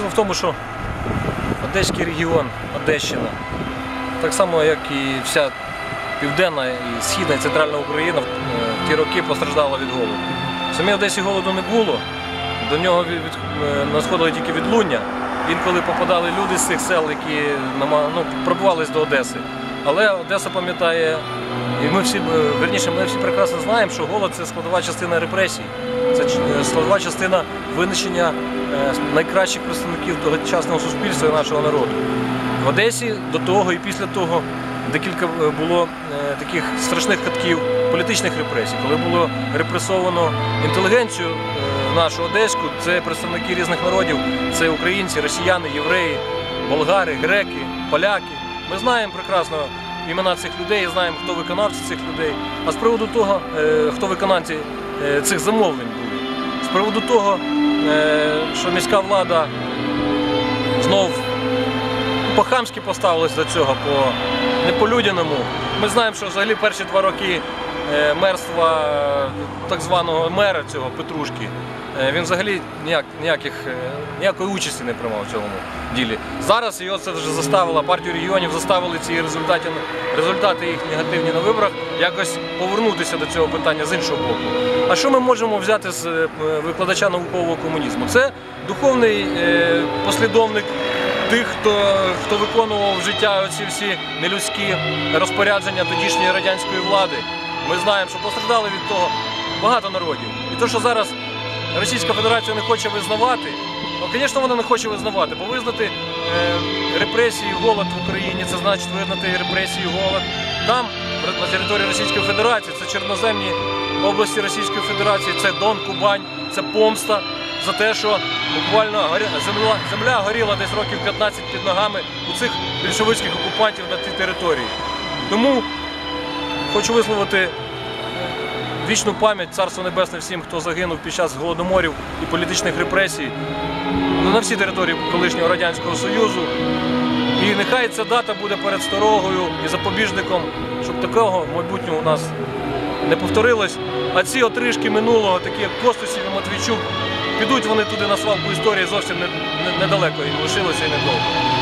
Діло в тому, що Одеський регіон, Одещина, так само, як і вся південна, і східна, і центральна Україна в е, ті роки постраждала від голоду. В самій Одесі голоду не було, до нього е, надходили тільки відлуння. Інколи попадали люди з цих сел, які ну, пробувались до Одеси. Але Одеса пам'ятає, і ми всі, е, верніше, ми всі прекрасно знаємо, що голод це складова частина репресій. Це е, складова частина винищення е, найкращих представників тогочасного суспільства і нашого народу. В Одесі до того і після того декілька було таких страшних катків політичних репресій, коли було репресовано інтелігенцію нашу одеську, це представники різних народів, це українці, росіяни, євреї, болгари, греки, поляки. Ми знаємо прекрасно імена цих людей, знаємо, хто виконавці цих людей. А з приводу того, е, хто виконавці е, цих замовлень були, з приводу того, е, що міська влада знов по-хамськи поставилась до цього, по не по-людяному. Ми знаємо, що взагалі перші два роки мерства е, так званого мера цього Петрушки, е, він взагалі ніяк, ніяких, е, ніякої участі не приймав в цьому ділі. Зараз його це вже заставила, партію регіонів заставили ці результати, результати їх негативні на виборах якось повернутися до цього питання з іншого боку. А що ми можемо взяти з е, викладача наукового комунізму? Це духовний е, послідовник тих, хто, хто виконував в життя оці всі нелюдські розпорядження тодішньої радянської влади. Ми знаємо, що постраждали від того багато народів. І те, що зараз Російська Федерація не хоче визнавати, ну, звісно, вона не хоче визнавати, бо визнати е, репресії, голод в Україні, це значить визнати репресії, голод. Там, на території Російської Федерації, це чорноземні області Російської Федерації, це Дон, Кубань, це помста за те, що буквально земля, земля горіла десь років 15 під ногами у цих більшовицьких окупантів на цій території. Тому хочу висловити вічну пам'ять Царство Небесне всім, хто загинув під час голодоморів і політичних репресій ну, на всій території колишнього Радянського Союзу. І нехай ця дата буде передсторогою і запобіжником, щоб такого в майбутньому у нас не повторилось. А ці отрижки минулого, такі як Костусів і Матвійчук, підуть вони туди на свалку історії зовсім не- не- недалеко і лишилося і недовго.